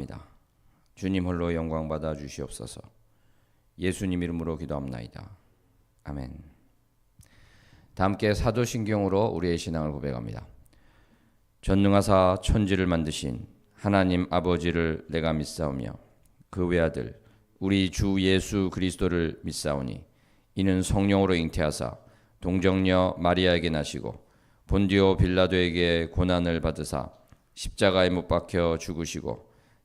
감사합니다. 주님 홀로 영광 받아 주시옵소서. 예수님 이름으로 기도합나이다. 아멘. 다 함께 사도신경으로 우리의 신앙을 고백합니다. 전능하사 천지를 만드신 하나님 아버지를 내가 믿사오며 그 외아들 우리 주 예수 그리스도를 믿사오니 이는 성령으로 잉태하사 동정녀 마리아에게 나시고 본디오 빌라도에게 고난을 받으사 십자가에 못 박혀 죽으시고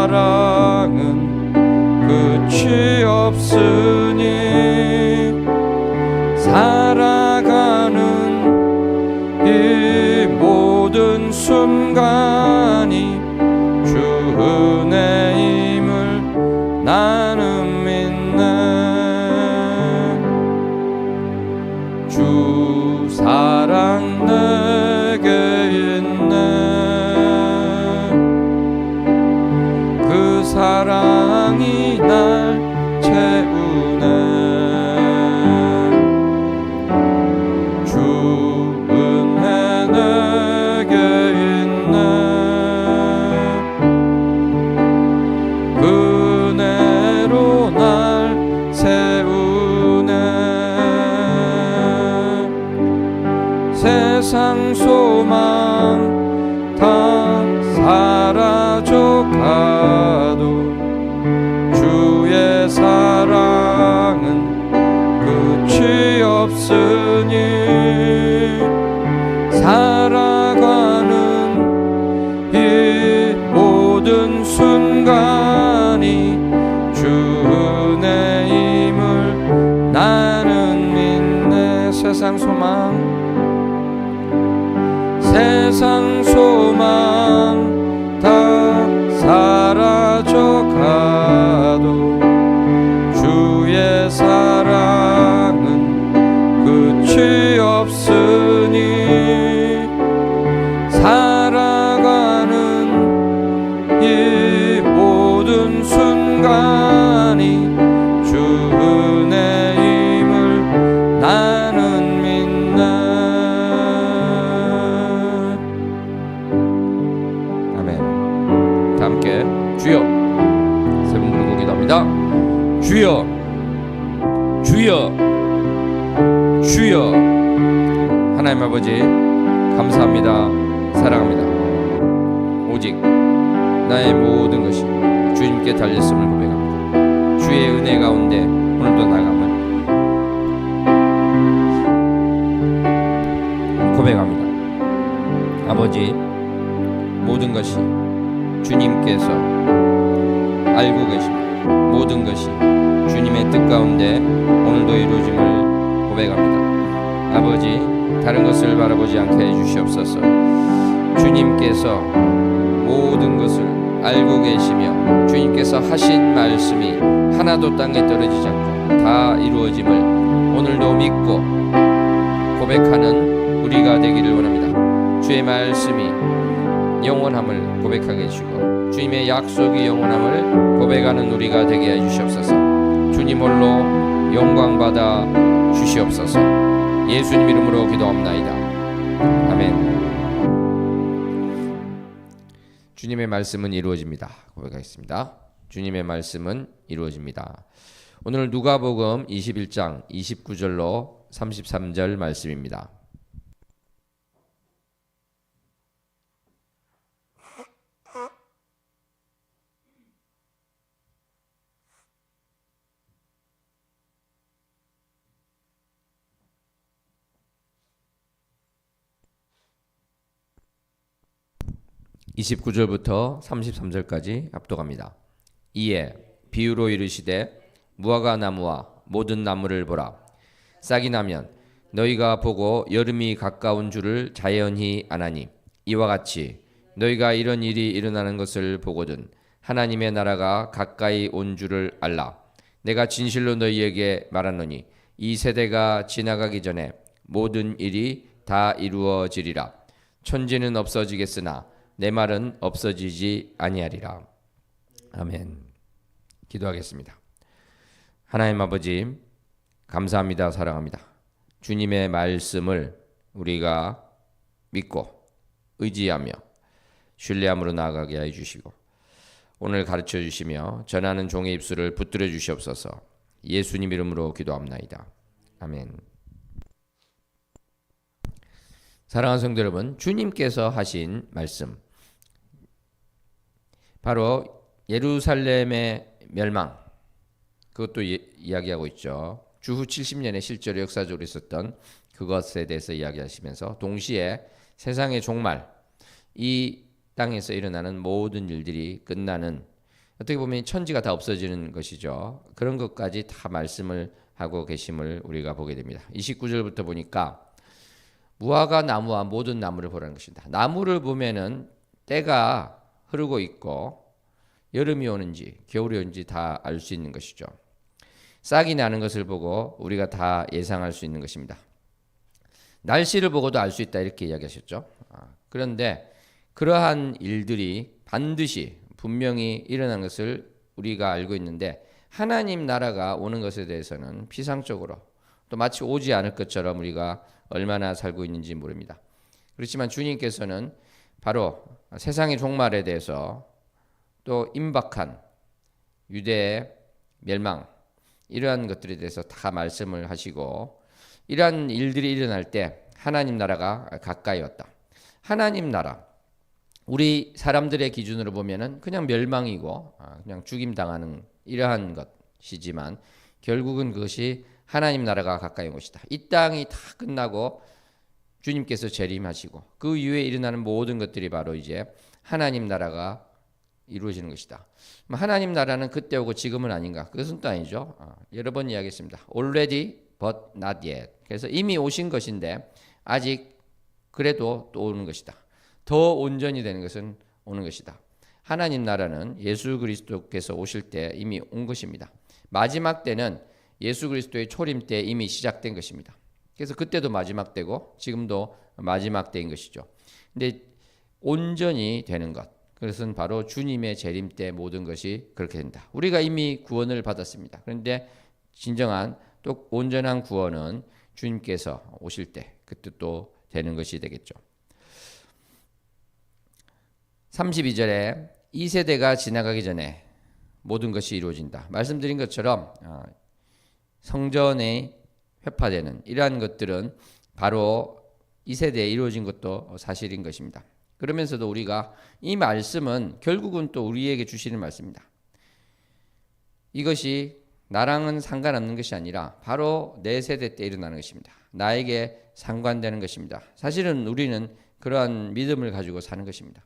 사랑은 끝이 없으 사랑이 날 채우네. 주 은혜 내게 있네. 그네로 날 세우네. 세상 소망 세상 소망 아버지 모든 것이 주님께서 알고 계시며 모든 것이 주님의 뜻 가운데 오늘도 이루어짐을 고백합니다. 아버지 다른 것을 바라보지 않게 해주시옵소서. 주님께서 모든 것을 알고 계시며 주님께서 하신 말씀이 하나도 땅에 떨어지지 않고 다 이루어짐을 오늘도 믿고 고백하는 우리가 되기를 원합니다. 주의 말씀이 영원함을 고백하게 해주시고 주님의 약속이 영원함을 고백하는 우리가 되게 해주시옵소서 주님 홀로 영광 받아 주시옵소서. 예수님 이름으로 기도합나이다. 아멘. 주님의 말씀은 이루어집니다. 고백하겠습니다. 주님의 말씀은 이루어집니다. 오늘 누가복음 21장 29절로 33절 말씀입니다. (29절부터) (33절까지) 합독합니다. 이에 비유로 이르시되 무화과 나무와 모든 나무를 보라. 싹이 나면 너희가 보고 여름이 가까운 줄을 자연히 아나니 이와 같이 너희가 이런 일이 일어나는 것을 보거든 하나님의 나라가 가까이 온 줄을 알라. 내가 진실로 너희에게 말하노니 이 세대가 지나가기 전에 모든 일이 다 이루어지리라. 천지는 없어지겠으나 내 말은 없어지지 아니하리라. 아멘. 기도하겠습니다. 하나님 아버지 감사합니다. 사랑합니다. 주님의 말씀을 우리가 믿고 의지하며 신뢰함으로 나아가게 해 주시고 오늘 가르쳐 주시며 전하는 종의 입술을 붙들어 주시옵소서. 예수님 이름으로 기도합나이다. 아멘. 사랑하는 성도 여러분 주님께서 하신 말씀 바로 예루살렘의 멸망 그것도 예, 이야기하고 있죠. 주후 70년의 실제로 역사적으로 있었던 그것에 대해서 이야기하시면서 동시에 세상의 종말 이 땅에서 일어나는 모든 일들이 끝나는 어떻게 보면 천지가 다 없어지는 것이죠. 그런 것까지 다 말씀을 하고 계심을 우리가 보게 됩니다. 29절부터 보니까 무화과 나무와 모든 나무를 보라는 것입니다. 나무를 보면은 때가 흐르고 있고 여름이 오는지 겨울이 오는지 다 알 수 있는 것이죠. 싹이 나는 것을 보고 우리가 다 예상할 수 있는 것입니다. 날씨를 보고도 알 수 있다 이렇게 이야기하셨죠. 아, 그런데 그러한 일들이 반드시 분명히 일어난 것을 우리가 알고 있는데 하나님 나라가 오는 것에 대해서는 피상적으로 또 마치 오지 않을 것처럼 우리가 얼마나 살고 있는지 모릅니다. 그렇지만 주님께서는 바로 세상의 종말에 대해서 또 임박한 유대의 멸망 이러한 것들에 대해서 다 말씀을 하시고 이러한 일들이 일어날 때 하나님 나라가 가까이 왔다. 하나님 나라 우리 사람들의 기준으로 보면은 그냥 멸망이고 아, 그냥 죽임 당하는 이러한 것이지만 결국은 그것이 하나님 나라가 가까이 온 것이다. 이 땅이 다 끝나고 주님께서 재림하시고 그 이후에 일어나는 모든 것들이 바로 이제 하나님 나라가 이루어지는 것이다. 하나님 나라는 그때 오고 지금은 아닌가? 그것은 또 아니죠. 어, 여러 번 이야기했습니다. Already but not yet. 그래서 이미 오신 것인데 아직 그래도 또 오는 것이다. 더 온전히 되는 것은 오는 것이다. 하나님 나라는 예수 그리스도께서 오실 때 이미 온 것입니다. 마지막 때는 예수 그리스도의 초림 때 이미 시작된 것입니다. 그래서 그때도 마지막 때고 지금도 마지막 때인 것이죠. 근데 온전히 되는 것. 그것은 바로 주님의 재림 때 모든 것이 그렇게 된다. 우리가 이미 구원을 받았습니다. 그런데 진정한 또 온전한 구원은 주님께서 오실 때 그때 또 되는 것이 되겠죠. 32절에 이 세대가 지나가기 전에 모든 것이 이루어진다. 말씀드린 것처럼 어, 성전에 회파되는 이러한 것들은 바로 이 세대에 이루어진 것도 사실인 것입니다. 그러면서도 우리가 이 말씀은 결국은 또 우리에게 주시는 말씀입니다. 이것이 나랑은 상관없는 것이 아니라 바로 내 세대 때 일어나는 것입니다. 나에게 상관되는 것입니다. 사실은 우리는 그러한 믿음을 가지고 사는 것입니다.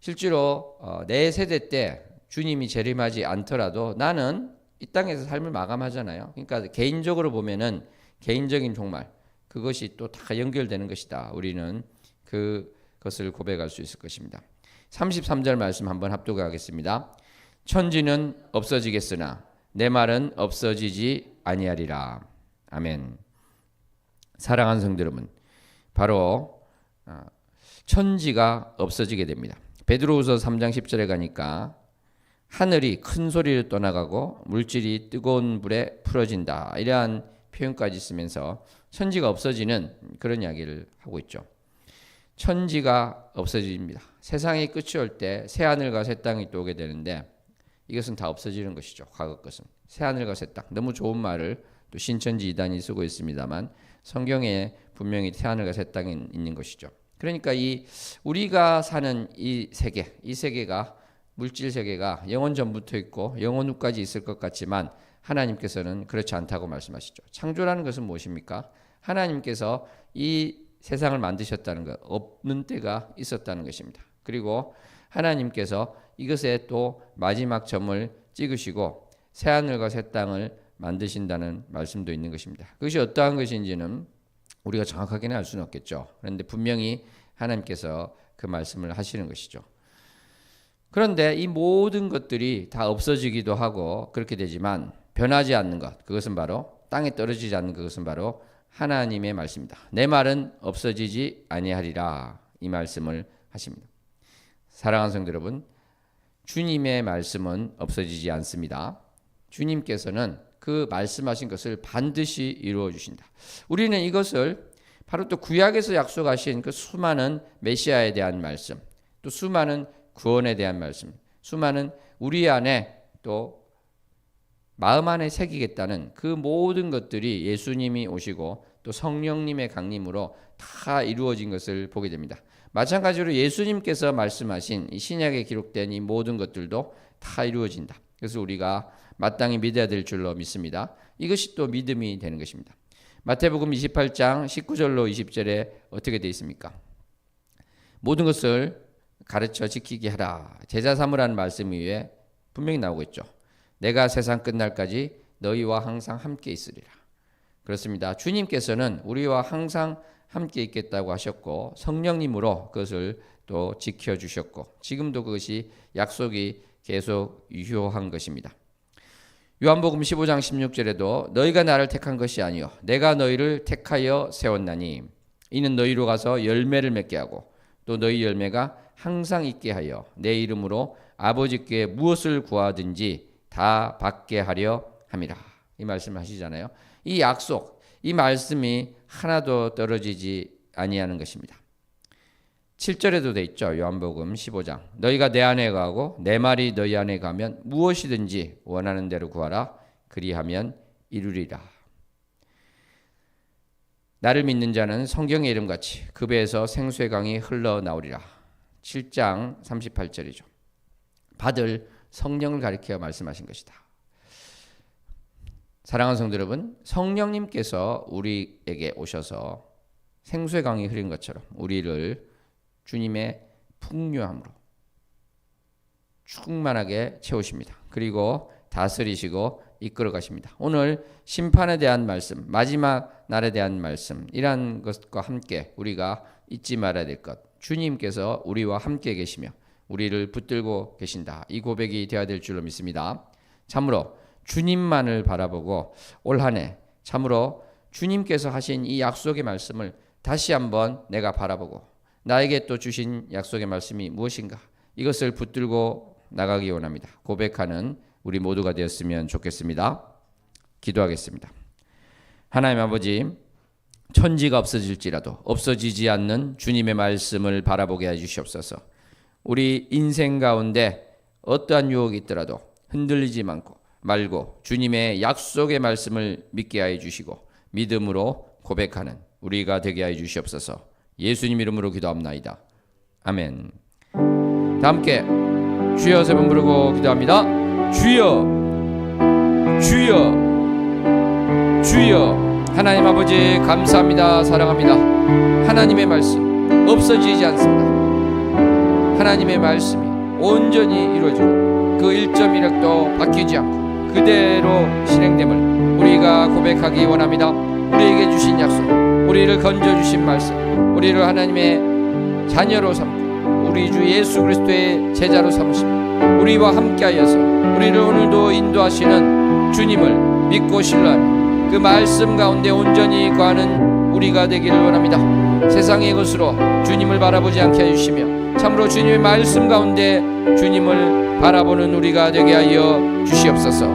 실제로 어, 내 세대 때 주님이 재림하지 않더라도 나는 이 땅에서 삶을 마감하잖아요. 그러니까 개인적으로 보면은 개인적인 종말 그것이 또 다 연결되는 것이다. 우리는 그 것을 고백할 수 있을 것입니다. 33절 말씀 한번 합독하겠습니다. 천지는 없어지겠으나 내 말은 없어지지 아니하리라. 아멘. 사랑하는 성도 여러분, 바로 어, 천지가 없어지게 됩니다. 베드로후서 3장 10절에 가니까 하늘이 큰 소리를 떠나가고 물질이 뜨거운 불에 풀어진다. 이러한 표현까지 쓰면서 천지가 없어지는 그런 이야기를 하고 있죠. 천지가 없어집니다. 세상의 끝이 올 때 새 하늘과 새 땅이 또 오게 되는데 이것은 다 없어지는 것이죠. 과거 것은 새 하늘과 새 땅. 너무 좋은 말을 또 신천지 이단이 쓰고 있습니다만 성경에 분명히 새 하늘과 새 땅이 있는 것이죠. 그러니까 이 우리가 사는 이 세계, 이 세계가 물질 세계가 영원 전부터 있고 영원 후까지 있을 것 같지만 하나님께서는 그렇지 않다고 말씀하시죠. 창조라는 것은 무엇입니까? 하나님께서 이 세상을 만드셨다는 것, 없는 때가 있었다는 것입니다. 그리고 하나님께서 이것에 또 마지막 점을 찍으시고 새 하늘과 새 땅을 만드신다는 말씀도 있는 것입니다. 그것이 어떠한 것인지는 우리가 정확하게는 알 수는 없겠죠. 그런데 분명히 하나님께서 그 말씀을 하시는 것이죠. 그런데 이 모든 것들이 다 없어지기도 하고 그렇게 되지만 변하지 않는 것, 그것은 바로 땅에 떨어지지 않는 그것은 바로 하나님의 말씀입니다. 내 말은 없어지지 아니하리라 이 말씀을 하십니다. 사랑하는 성도 여러분, 주님의 말씀은 없어지지 않습니다. 주님께서는 그 말씀하신 것을 반드시 이루어 주신다. 우리는 이것을 바로 또 구약에서 약속하신 그 수많은 메시아에 대한 말씀, 또 수많은 구원에 대한 말씀, 수많은 우리 안에 또 마음 안에 새기겠다는 그 모든 것들이 예수님이 오시고 또 성령님의 강림으로 다 이루어진 것을 보게 됩니다. 마찬가지로 예수님께서 말씀하신 이 신약에 기록된 이 모든 것들도 다 이루어진다. 그래서 우리가 마땅히 믿어야 될 줄로 믿습니다. 이것이 또 믿음이 되는 것입니다. 마태복음 28장 19절로 20절에 어떻게 되어 있습니까? 모든 것을 가르쳐 지키게 하라. 제자 삼으라는 말씀 위에 분명히 나오고 있죠. 내가 세상 끝날까지 너희와 항상 함께 있으리라. 그렇습니다. 주님께서는 우리와 항상 함께 있겠다고 하셨고 성령님으로 그것을 또 지켜 주셨고 지금도 그것이 약속이 계속 유효한 것입니다. 요한복음 15장 16절에도 너희가 나를 택한 것이 아니요 내가 너희를 택하여 세웠나니 이는 너희로 가서 열매를 맺게 하고 또 너희 열매가 항상 있게 하여 내 이름으로 아버지께 무엇을 구하든지 다 받게 하려 함이라. 이 말씀 하시잖아요. 이 약속, 이 말씀이 하나도 떨어지지 아니하는 것입니다. 7절에도 돼 있죠. 요한복음 15장. 너희가 내 안에 가고 내 말이 너희 안에 가면 무엇이든지 원하는 대로 구하라. 그리하면 이루리라. 나를 믿는 자는 성경의 이름같이 그 배에서 생수의 강이 흘러나오리라. 7장 38절이죠. 받을 성령을 가리켜 말씀하신 것이다. 사랑하는 성도 여러분, 성령님께서 우리에게 오셔서 생수의 강이 흐린 것처럼 우리를 주님의 풍요함으로 충만하게 채우십니다. 그리고 다스리시고 이끌어 가십니다. 오늘 심판에 대한 말씀, 마지막 날에 대한 말씀, 이러한 것과 함께 우리가 잊지 말아야 될 것. 주님께서 우리와 함께 계시며 우리를 붙들고 계신다. 이 고백이 되어야 될 줄로 믿습니다. 참으로 주님만을 바라보고 올 한 해 참으로 주님께서 하신 이 약속의 말씀을 다시 한번 내가 바라보고 나에게 또 주신 약속의 말씀이 무엇인가 이것을 붙들고 나가기 원합니다. 고백하는 우리 모두가 되었으면 좋겠습니다. 기도하겠습니다. 하나님 아버지 천지가 없어질지라도 없어지지 않는 주님의 말씀을 바라보게 해 주시옵소서. 우리 인생 가운데 어떠한 유혹이 있더라도 흔들리지 않고 말고 주님의 약속의 말씀을 믿게 하여 주시고 믿음으로 고백하는 우리가 되게 하여 주시옵소서. 예수님 이름으로 기도합나이다. 아멘. 다 함께 주여 세 번 부르고 기도합니다. 주여 주여 주여 하나님 아버지 감사합니다. 사랑합니다. 하나님의 말씀 없어지지 않습니다. 하나님의 말씀이 온전히 이루어지고 그 1.1획도 바뀌지 않고 그대로 실행됨을 우리가 고백하기 원합니다. 우리에게 주신 약속, 우리를 건져 주신 말씀, 우리를 하나님의 자녀로 삼고 우리 주 예수 그리스도의 제자로 삼으시고 우리와 함께하여서 우리를 오늘도 인도하시는 주님을 믿고 신뢰하며 그 말씀 가운데 온전히 거하는 우리가 되기를 원합니다. 세상의 것으로 주님을 바라보지 않게 해주시며 참으로 주님의 말씀 가운데 주님을 바라보는 우리가 되게 하여 주시옵소서.